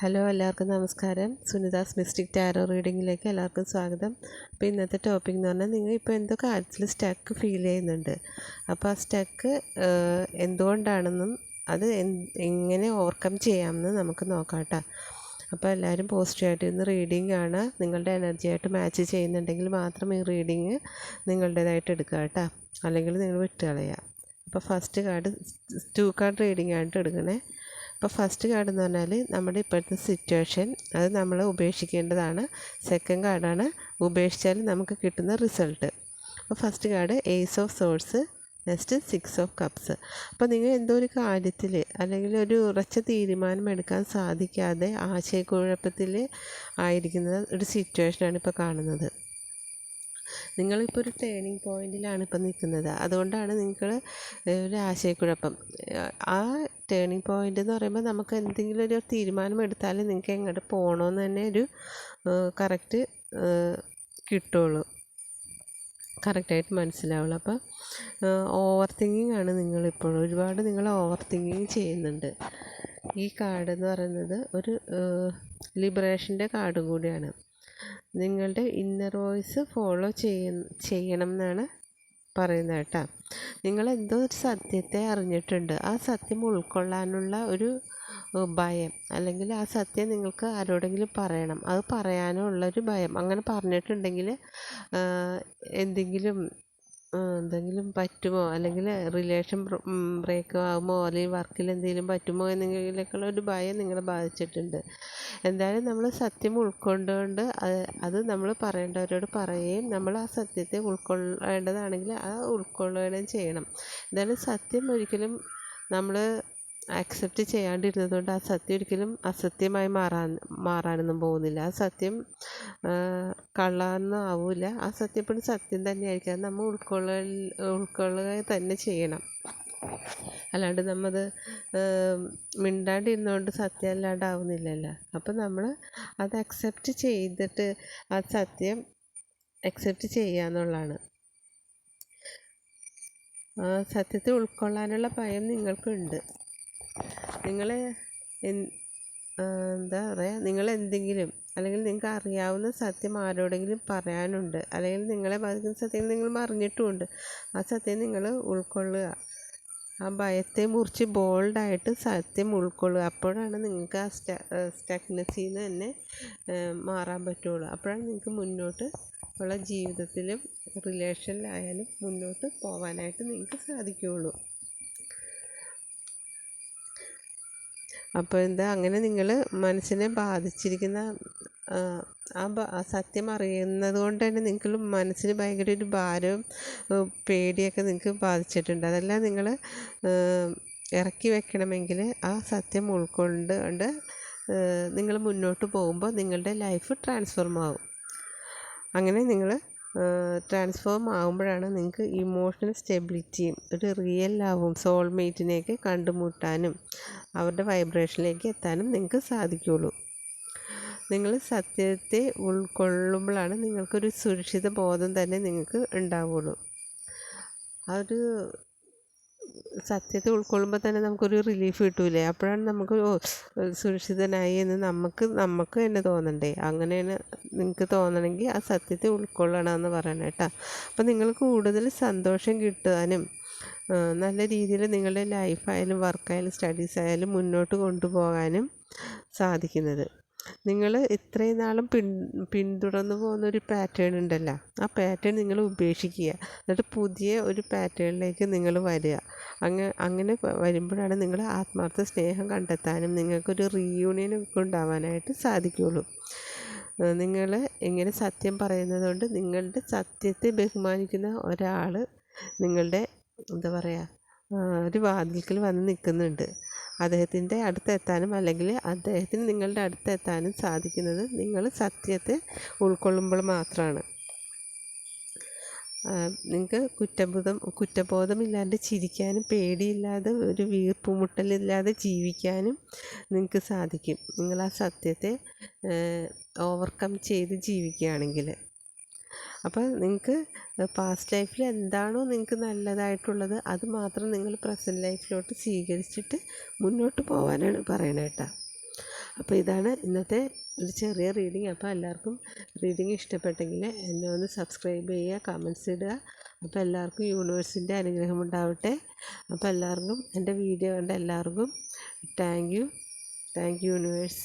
Hello എല്ലാവർക്കും നമസ്കാരം. Sunita's mystic tarot റീഡിങ്ങിലേക്ക് എല്ലാവർക്കും സ്വാഗതം. അപ്പോൾ ഇന്നത്തെ ടോപ്പിക് എന്ന് പറഞ്ഞാൽ നിങ്ങൾ ഇപ്പോൾ എന്തോ കാര്യത്തിൽ സ്റ്റക്ക് ഫീൽ ചെയ്യുന്നുണ്ട്? അപ്പോൾ ആ സ്റ്റക്ക് എന്തുകൊണ്ടാണെന്നും അത് എങ്ങനെ ഓവർകം ചെയ്യാമെന്ന് നമുക്ക് നോക്കാം കേട്ടോ. അപ്പോൾ എല്ലാവരും പോസിറ്റീവായിട്ട് ഇന്ന് റീഡിംഗ് ആണ്. നിങ്ങളുടെ എനർജി ആയിട്ട് മാച്ച് ചെയ്യുന്നുണ്ടെങ്കിൽ മാത്രം ഈ റീഡിങ് നിങ്ങളുടേതായിട്ട് എടുക്കുക കേട്ടോ. അല്ലെങ്കിൽ നിങ്ങൾ വിട്ട് അപ്പോൾ first card two card reading ആയിട്ട് എടുക്കണേ. അപ്പോൾ ഫസ്റ്റ് കാർഡ് എന്ന് പറഞ്ഞാൽ നമ്മുടെ ഇപ്പോഴത്തെ സിറ്റുവേഷൻ അത് നമ്മൾ ഉപേക്ഷിക്കേണ്ടതാണ്. സെക്കൻഡ് കാർഡാണ് ഉപേക്ഷിച്ചാൽ നമുക്ക് കിട്ടുന്ന റിസൾട്ട് അപ്പോൾ first card ace of swords next six of cups അപ്പോൾ നിങ്ങൾ എന്തോ ഒരു കാര്യത്തിൽ അല്ലെങ്കിൽ ഒരു ഉറച്ച തീരുമാനം എടുക്കാൻ സാധിക്കാതെ ആശയക്കുഴപ്പത്തിൽ ആയിരിക്കുന്ന ഒരു സിറ്റുവേഷനാണ് ഇപ്പോൾ കാണുന്നത്. നിങ്ങളിപ്പോൾ ഒരു ടേണിംഗ് പോയിന്റിലാണ് ഇപ്പോൾ നിൽക്കുന്നത് അതുകൊണ്ടാണ് നിങ്ങൾ ഒരു ആശയക്കുഴപ്പം. ആ ടേണിംഗ് പോയിന്റ് എന്ന് പറയുമ്പോൾ നമുക്ക് എന്തെങ്കിലും ഒരു തീരുമാനം എടുത്താൽ നിങ്ങൾക്ക് എങ്ങോട്ട് പോകണമെന്ന് തന്നെ ഒരു കറക്റ്റ് കിട്ടുള്ളൂ. കറക്റ്റായിട്ട് മനസ്സിലാവുള്ളൂ. അപ്പോൾ ഓവർ തിങ്കിങ് ആണ് നിങ്ങളിപ്പോൾ ഒരുപാട് നിങ്ങൾ ഓവർ തിങ്കിങ് ചെയ്യുന്നുണ്ട്. ഈ കാർഡ് എന്ന് പറയുന്നത് ഒരു ലിബറേഷന്റെ കാർഡും കൂടിയാണ്. നിങ്ങളുടെ ഇന്നർ വോയിസ് ഫോളോ ചെയ്യ ചെയ്യണം എന്നാണ് പറയുന്നത് കേട്ടോ. നിങ്ങൾ എന്തോ ഒരു സത്യത്തെ അറിഞ്ഞിട്ടുണ്ട്. ആ സത്യം ഉൾക്കൊള്ളാനുള്ള ഒരു ഭയം. അല്ലെങ്കിൽ ആ സത്യം നിങ്ങൾക്ക് ആരോടെങ്കിലും പറയണം. അത് പറയാനുള്ളൊരു ഭയം. അങ്ങനെ പറഞ്ഞിട്ടുണ്ടെങ്കിൽ എന്തെങ്കിലും എന്തെങ്കിലും പറ്റുമോ? അല്ലെങ്കിൽ റിലേഷൻ ബ്രേക്ക് ആകുമോ അല്ലെങ്കിൽ വർക്കിൽ എന്തെങ്കിലും പറ്റുമോ? എന്നെങ്കിലൊക്കെയുള്ള ഒരു ഭയം നിങ്ങളെ ബാധിച്ചിട്ടുണ്ട്. എന്തായാലും നമ്മൾ സത്യം ഉൾക്കൊണ്ടുകൊണ്ട് അത് നമ്മൾ പറയേണ്ടവരോട് പറയുകയും നമ്മൾ ആ സത്യത്തെ ഉൾക്കൊള്ളേണ്ടതാണെങ്കിൽ ആ ഉൾക്കൊള്ളുകയും ചെയ്യണം. എന്തായാലും സത്യം ഒരിക്കലും നമ്മൾ ആക്സെപ്റ്റ് ചെയ്യാണ്ടിരുന്നത് കൊണ്ട് ആ സത്യം ഒരിക്കലും അസത്യമായി മാറാൻ മാറാനൊന്നും പോകുന്നില്ല. ആ സത്യം കള്ളാന്നും ആവില്ല. ആ സത്യം എപ്പോഴും സത്യം തന്നെയായിരിക്കും. അത് നമ്മൾ ഉൾക്കൊള്ള ഉൾക്കൊള്ളുക തന്നെ ചെയ്യണം. അല്ലാണ്ട് നമ്മത് മിണ്ടാണ്ടിരുന്നുകൊണ്ട് സത്യം അല്ലാണ്ടാവുന്നില്ലല്ലോ. അപ്പം നമ്മൾ അത് അക്സെപ്റ്റ് ചെയ്തിട്ട് ആ സത്യം അക്സെപ്റ്റ് ചെയ്യുക എന്നുള്ളതാണ്. സത്യത്തെ ഉൾക്കൊള്ളാനുള്ള ഭയം നിങ്ങൾക്കുണ്ട്. നിങ്ങൾ എന്താ പറയുക നിങ്ങൾ എന്തെങ്കിലും അല്ലെങ്കിൽ നിങ്ങൾക്ക് അറിയാവുന്ന സത്യം ആരോടെങ്കിലും പറയാനുണ്ട് അല്ലെങ്കിൽ നിങ്ങളെ ബാധിക്കുന്ന സത്യം നിങ്ങൾ അറിഞ്ഞിട്ടുമുണ്ട് ആ സത്യം നിങ്ങൾ ഉൾക്കൊള്ളുക. ആ ഭയത്തെ മുറിച്ച് ബോൾഡായിട്ട് സത്യം ഉൾക്കൊള്ളുക. അപ്പോഴാണ് നിങ്ങൾക്ക് ആ സ്റ്റ സ്റ്റക്നെസ്സിൽ നിന്ന് തന്നെ മാറാൻ പറ്റുള്ളൂ. അപ്പോഴാണ് നിങ്ങൾക്ക് മുന്നോട്ട് ഉള്ള ജീവിതത്തിലും റിലേഷനിലായാലും മുന്നോട്ട് പോകാനായിട്ട് നിങ്ങൾക്ക് സാധിക്കുകയുള്ളൂ. അപ്പോൾ എന്താ അങ്ങനെ നിങ്ങൾ മനസ്സിനെ ബാധിച്ചിരിക്കുന്ന ആ സത്യം അറിയുന്നത് കൊണ്ട് തന്നെ നിങ്ങൾക്ക് മനസ്സിന് ഭയങ്കര ഒരു ഭാരവും പേടിയൊക്കെ നിങ്ങൾക്ക് ബാധിച്ചിട്ടുണ്ട്. അതെല്ലാം നിങ്ങൾ ഇറക്കി വെക്കണമെങ്കിൽ ആ സത്യം ഉൾക്കൊണ്ട് കൊണ്ട് നിങ്ങൾ മുന്നോട്ട് പോകുമ്പോൾ നിങ്ങളുടെ ലൈഫ് ട്രാൻസ്ഫോം ആവും അങ്ങനെ നിങ്ങൾ ട്രാൻസ്ഫോം ആകുമ്പോഴാണ് നിങ്ങൾക്ക് ഇമോഷണൽ സ്റ്റെബിലിറ്റിയും ഒരു റിയൽ ലവും സോൾമേറ്റിനെയൊക്കെ കണ്ടുമുട്ടാനും അവരുടെ വൈബ്രേഷനിലേക്ക് എത്താനും നിങ്ങൾക്ക് സാധിക്കുകയുള്ളൂ നിങ്ങൾ സത്യത്തെ ഉൾക്കൊള്ളുമ്പോഴാണ് നിങ്ങൾക്കൊരു സുരക്ഷിത ബോധം തന്നെ നിങ്ങൾക്ക് ഉണ്ടാവുള്ളൂ. ആ ഒരു സത്യത്തെ ഉൾക്കൊള്ളുമ്പോൾ തന്നെ നമുക്കൊരു റിലീഫ് കിട്ടൂലേ? അപ്പോഴാണ് നമുക്ക് ഓ സുരക്ഷിതനായി എന്ന് നമുക്ക് നമുക്ക് തന്നെ തോന്നണ്ടേ? അങ്ങനെയാണ് നിങ്ങൾക്ക് തോന്നണമെങ്കിൽ ആ സത്യത്തെ ഉൾക്കൊള്ളണമെന്ന് പറയണം കേട്ടോ. അപ്പം നിങ്ങൾ കൂടുതൽ സന്തോഷം കിട്ടാനും നല്ല രീതിയിൽ നിങ്ങളുടെ ലൈഫായാലും വർക്കായാലും സ്റ്റഡീസ് ആയാലും മുന്നോട്ട് കൊണ്ടുപോകാനും സാധിക്കുന്നത്. നിങ്ങൾ ഇത്രയും നാളും പിൻ പിന്തുടർന്ന് പോകുന്ന ഒരു പാറ്റേൺ ഉണ്ടല്ലോ. ആ പാറ്റേൺ നിങ്ങൾ ഉപേക്ഷിക്കുക. എന്നിട്ട് പുതിയ ഒരു പാറ്റേണിലേക്ക് നിങ്ങൾ വരിക. അങ്ങ് അങ്ങനെ വരുമ്പോഴാണ് നിങ്ങൾ ആത്മാർത്ഥ സ്നേഹം കണ്ടെത്താനും നിങ്ങൾക്കൊരു റീയൂണിയൻ ഒക്കെ ഉണ്ടാവാനായിട്ട് സാധിക്കുകയുള്ളൂ. നിങ്ങൾ ഇങ്ങനെ സത്യം പറയുന്നത് കൊണ്ട് നിങ്ങളുടെ സത്യത്തെ ബഹുമാനിക്കുന്ന ഒരാൾ നിങ്ങളുടെ എന്താ പറയുക ഒരു വാതിൽക്കൽ വന്ന് നിൽക്കുന്നുണ്ട്. അദ്ദേഹത്തിന്റെ അടുത്തെത്താനും അല്ലെങ്കിൽ അദ്ദേഹത്തിന് നിങ്ങളുടെ അടുത്തെത്താനും സാധിക്കുന്നത് നിങ്ങൾ സത്യത്തെ ഉൾക്കൊള്ളുമ്പോൾ മാത്രമാണ്. നിങ്ങൾക്ക് കുറ്റബോധം കുറ്റബോധമില്ലാണ്ട് ചിരിക്കാനും പേടിയില്ലാതെ ഒരു വീർപ്പുമുട്ടലില്ലാതെ ജീവിക്കാനും നിങ്ങൾക്ക് സാധിക്കും. നിങ്ങൾ ആ സത്യത്തെ ഓവർകം ചെയ്ത് ജീവിക്കുകയാണെങ്കിൽ. അപ്പോൾ നിങ്ങൾക്ക് പാസ്റ്റ് ലൈഫിൽ എന്താണോ നിങ്ങൾക്ക് നല്ലതായിട്ടുള്ളത് അത് മാത്രം നിങ്ങൾ പ്രസന്റ് ലൈഫിലോട്ട് സ്വീകരിച്ചിട്ട് മുന്നോട്ട് പോകാനാണ് പറയണത് കേട്ടോ അപ്പോൾ ഇതാണ് ഇന്നത്തെ ഒരു ചെറിയ റീഡിങ് അപ്പോൾ എല്ലാവർക്കും റീഡിങ് ഇഷ്ടപ്പെട്ടെങ്കിൽ എന്നെ ഒന്ന് സബ്സ്ക്രൈബ് ചെയ്യുക കമൻസ് ഇടുക. അപ്പോൾ എല്ലാവർക്കും യൂണിവേഴ്സിന്റെ അനുഗ്രഹം ഉണ്ടാവട്ടെ. അപ്പോൾ എല്ലാവർക്കും എന്റെ വീഡിയോ കണ്ട എല്ലാവർക്കും thank you thank you universe